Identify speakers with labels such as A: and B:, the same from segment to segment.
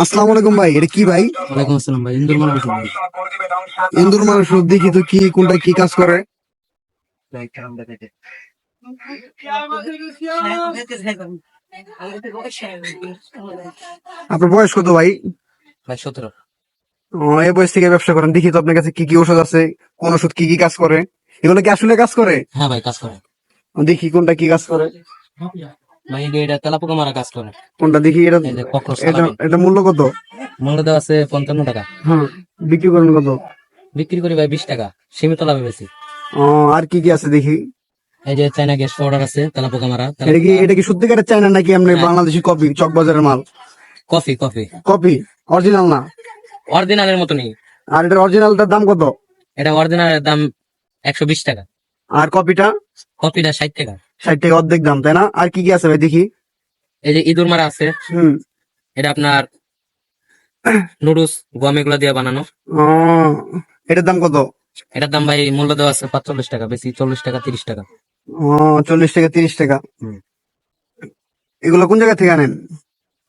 A: আসসালামু আলাইকুম ভাই এটা কি ভাই?
B: ওয়ালাইকুম আসসালাম ভাই ইন্দুর মানুষ ভাই।
A: ইন্দুর মানুষ দেখি তো কি কোনটা কি কাজ করে? আপনার বয়স কত ভাই?
B: ভাই সতেরো।
A: ও, এই বয়স থেকে ব্যবসা করেন দেখি তো আপনার কাছে কি কি ওষুধ আছে কোন ওষুধ কি কি কাজ করে? এগুলো কি আসলে কাজ করে?
B: হ্যাঁ ভাই কাজ করে।
A: দেখি কোনটা কি কাজ করে।
B: ভাই এটা তেলাপোকা মারা কাজ করে।
A: কোনটা দেখি? এটা এটা মূল্য কত?
B: মূল্য দেওয়া আছে পঞ্চান্ন টাকা।
A: হ্যাঁ বিক্রি করেন কত?
B: বিক্রি করি ভাই বিশ টাকা। সীমিত লাভে বেশি।
A: ও, আর কি কি আছে দেখি?
B: এই যে চাইনা গ্যাস পাউডার আছে তেলাপোকা মারা
A: এটা কি এটা কি সত্যিকারের চায়না নাকি আপনি বাংলাদেশি কপি চকবাজারের মাল?
B: Coffee coffee.
A: কপি অরিজিনাল না?
B: অরিজিনালের মতনই।
A: আর এটা অরিজিনালটার দাম কত?
B: এটা অরিজিনালের দাম একশো বিশ টাকা।
A: আর কপিটা
B: কপিটা ষাট টাকা।
A: ষাট টাকা অর্ধেক দাম তাই না? আর কি কি আছে ভাই দেখি।
B: এই যে ইঁদুর মারা আছে
A: হুম।
B: এটা আপনার নুডলস গম এগুলা দিয়ে বানানো।
A: এটার দাম কত?
B: এটার দাম ভাই মূল্য দেওয়া আছে পাঁচচল্লিশ টাকা বেশি চল্লিশ টাকা তিরিশ টাকা।
A: ও চল্লিশ টাকা তিরিশ টাকা। এগুলো কোন জায়গা থেকে আনেন?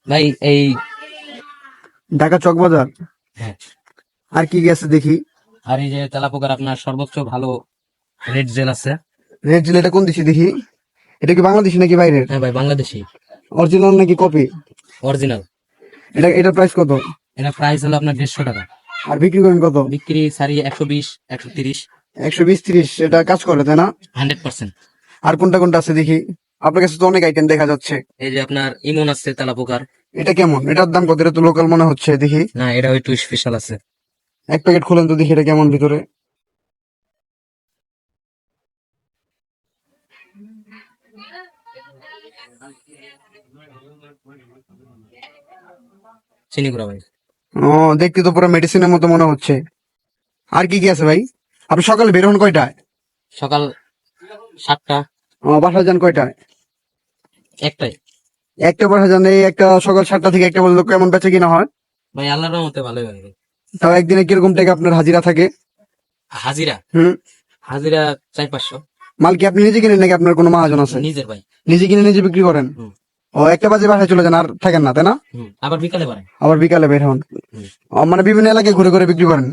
B: ভাই এই
A: ঢাকা চকবাজার
B: হ্যাঁ।
A: আর কি কি আছে দেখি।
B: আর এই যে তেলাপোকার আপনার সর্বোচ্চ ভালো রেড জেল আছে।
A: রেড জেল এটা কোন দেশি দেখি। এটা কি বাংলাদেশি নাকি বাইরের?
B: হ্যাঁ ভাই বাংলাদেশি।
A: অরিজিনাল নাকি কপি
B: অরিজিনাল
A: এটা এটা প্রাইস কত?
B: এটা প্রাইস হলো আপনার দেড়শো টাকা।
A: আর বিক্রি করেন কত?
B: বিক্রি সারি একশো বিশ একশো তিরিশ।
A: একশো বিশ তিরিশ এটা কাজ করে তাই না?
B: Hundred percent.
A: আর কোনটা কোনটা আছে দেখি? আপনার কাছে তো অনেক আইটেম দেখা যাচ্ছে।
B: এই যে আপনার ইমন আছে তেলাপোকার।
A: এটা কেমন? এটার দাম কত? এটা তো লোকাল মনে হচ্ছে দেখি।
B: না এটা একটু স্পেশাল আছে।
A: এক প্যাকেট খুলেন তো দেখি এটা কেমন ভিতরে।
B: চিনি গুঁড়া ভাই।
A: ও দেখতে তো পুরো মেডিসিনের মতো মনে হচ্ছে। আর কি কি আছে ভাই? আপনি সকালে বের হন কয়টায়?
B: সকাল সাতটা।
A: ও, বাসায় যান কয়টায়?
B: একটাই
A: একটা বাসায় যান এই একটা সকাল সাতটা থেকে একটা পর্যন্ত কেমন বেচে কিনা হয়?
B: ভাই আল্লাহর রহমতে ভালোই হয়
A: তাও একদিনে কীরকম টাকা আপনার হাজিরা থাকে?
B: হাজিরা?
A: হুম।
B: হাজিরা চার পাঁচশো।
A: মাল কি আপনি নিজে কিনেন নাকি আপনার কোনো মহাজন আছে?
B: নিজের ভাই।
A: নিজে কিনে নিজে বিক্রি করেন? ও একটা বাজে বাসায় চলে যান আর থাকেন না তাই না?
B: আবার বিকালে
A: আবার বিকালে বের হন। মানে বিভিন্ন এলাকায় ঘুরে ঘুরে বিক্রি করেন?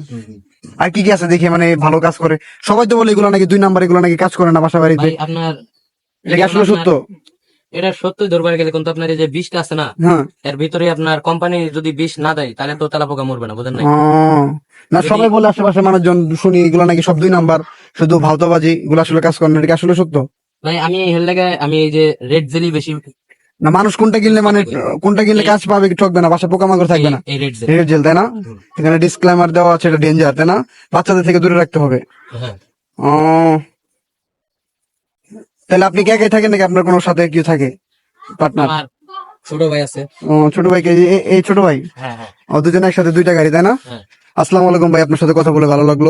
A: আর কি কি আছে দেখি মানে ভালো কাজ করে? সবাই তো বলে এগুলো নাকি দুই নাম্বার এগুলো নাকি কাজ করে না বাসা বাড়িতে।
B: আপনার
A: এটা আসলে সত্য?
B: এটা সত্যি ধরবার গেলে কিন্তু আপনার এই যে বিষটা আছে না
A: হ্যাঁ।
B: এর ভিতরে আপনার কোম্পানি যদি বিষ না দেয় তাহলে তো তালা পোকা মরবে না বুঝেন
A: না সবাই বলে আশেপাশে মানুষজন শুনি এগুলো নাকি সব দুই নাম্বার। শুধু ভাওতাবাজি এগুলো আসলে কাজ করে না এটা আসলে সত্য?
B: ভাই আমি এই হেলটাকে আমি এই যে রেড জেলি বেশি
A: না মানুষ কোনটা কিনলে মানে কোনটা কিনলে কাজ পাবে কি ঠকবে না? বাসা পোকামাকড় থাকবে না।
B: এই রেড জেল।
A: তাই না? এখানে ডিসক্লেমার দেওয়া আছে এটা ডেঞ্জার তাই না? বাচ্চাদের থেকে দূরে রাখতে হবে।
B: হ্যাঁ।
A: তাহলে আপনি কে একাই থাকেন নাকি? আপনার কোনো সাথে কেউ থাকে? পার্টনার
B: ছোট ভাই আছে।
A: ও ছোট ভাই কে এই- ছোট ভাই?
B: হ্যাঁ হ্যাঁ।
A: ও দুজনে একসাথে দুইটা গাড়ি তাই না? আসসালামু আলাইকুম ভাই আপনার সাথে কথা বলে ভালো লাগল।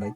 B: ভাই।